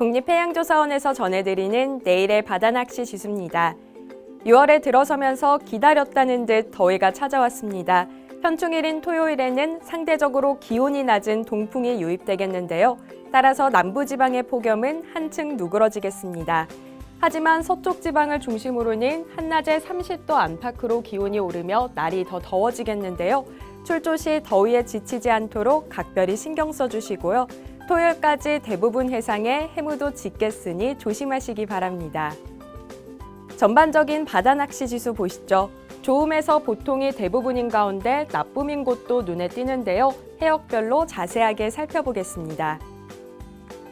국립해양조사원에서 전해드리는 내일의 바다낚시 지수입니다. 6월에 들어서면서 기다렸다는 듯 더위가 찾아왔습니다. 현충일인 토요일에는 상대적으로 기온이 낮은 동풍이 유입되겠는데요. 따라서 남부지방의 폭염은 한층 누그러지겠습니다. 하지만 서쪽 지방을 중심으로는 한낮에 30도 안팎으로 기온이 오르며 날이 더 더워지겠는데요. 출조 시 더위에 지치지 않도록 각별히 신경 써주시고요. 토요일까지 대부분 해상에 해무도 짙겠으니 조심하시기 바랍니다. 전반적인 바다 낚시 지수 보시죠. 좋음에서 보통이 대부분인 가운데 나쁨인 곳도 눈에 띄는데요. 해역별로 자세하게 살펴보겠습니다.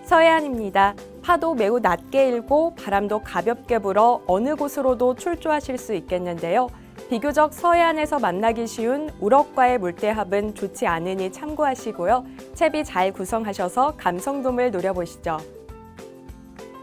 서해안입니다. 파도 매우 낮게 일고 바람도 가볍게 불어 어느 곳으로도 출조하실 수 있겠는데요. 비교적 서해안에서 만나기 쉬운 우럭과의 물대합은 좋지 않으니 참고하시고요. 채비 잘 구성하셔서 감성돔을 노려보시죠.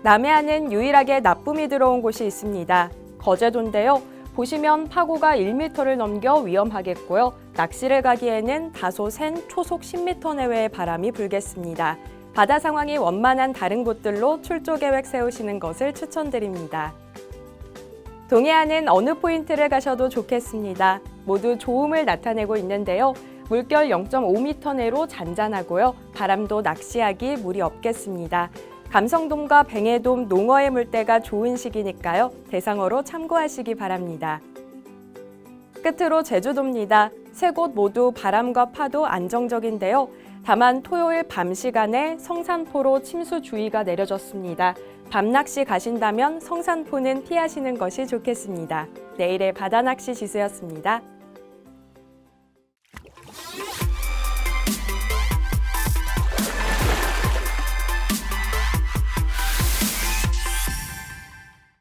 남해안은 유일하게 나쁨이 들어온 곳이 있습니다. 거제도인데요. 보시면 파고가 1m를 넘겨 위험하겠고요. 낚시를 가기에는 다소 센 초속 10m 내외의 바람이 불겠습니다. 바다 상황이 원만한 다른 곳들로 출조 계획 세우시는 것을 추천드립니다. 동해안은 어느 포인트를 가셔도 좋겠습니다. 모두 좋음을 나타내고 있는데요. 물결 0.5m 내로 잔잔하고요. 바람도 낚시하기 무리 없겠습니다. 감성돔과 뱅해돔, 농어의 물때가 좋은 시기니까요. 대상어로 참고하시기 바랍니다. 끝으로 제주도입니다. 세 곳 모두 바람과 파도 안정적인데요. 다만 토요일 밤 시간에 성산포로 침수 주의가 내려졌습니다. 밤 낚시 가신다면 성산포는 피하시는 것이 좋겠습니다. 내일의 바다 낚시 지수였습니다.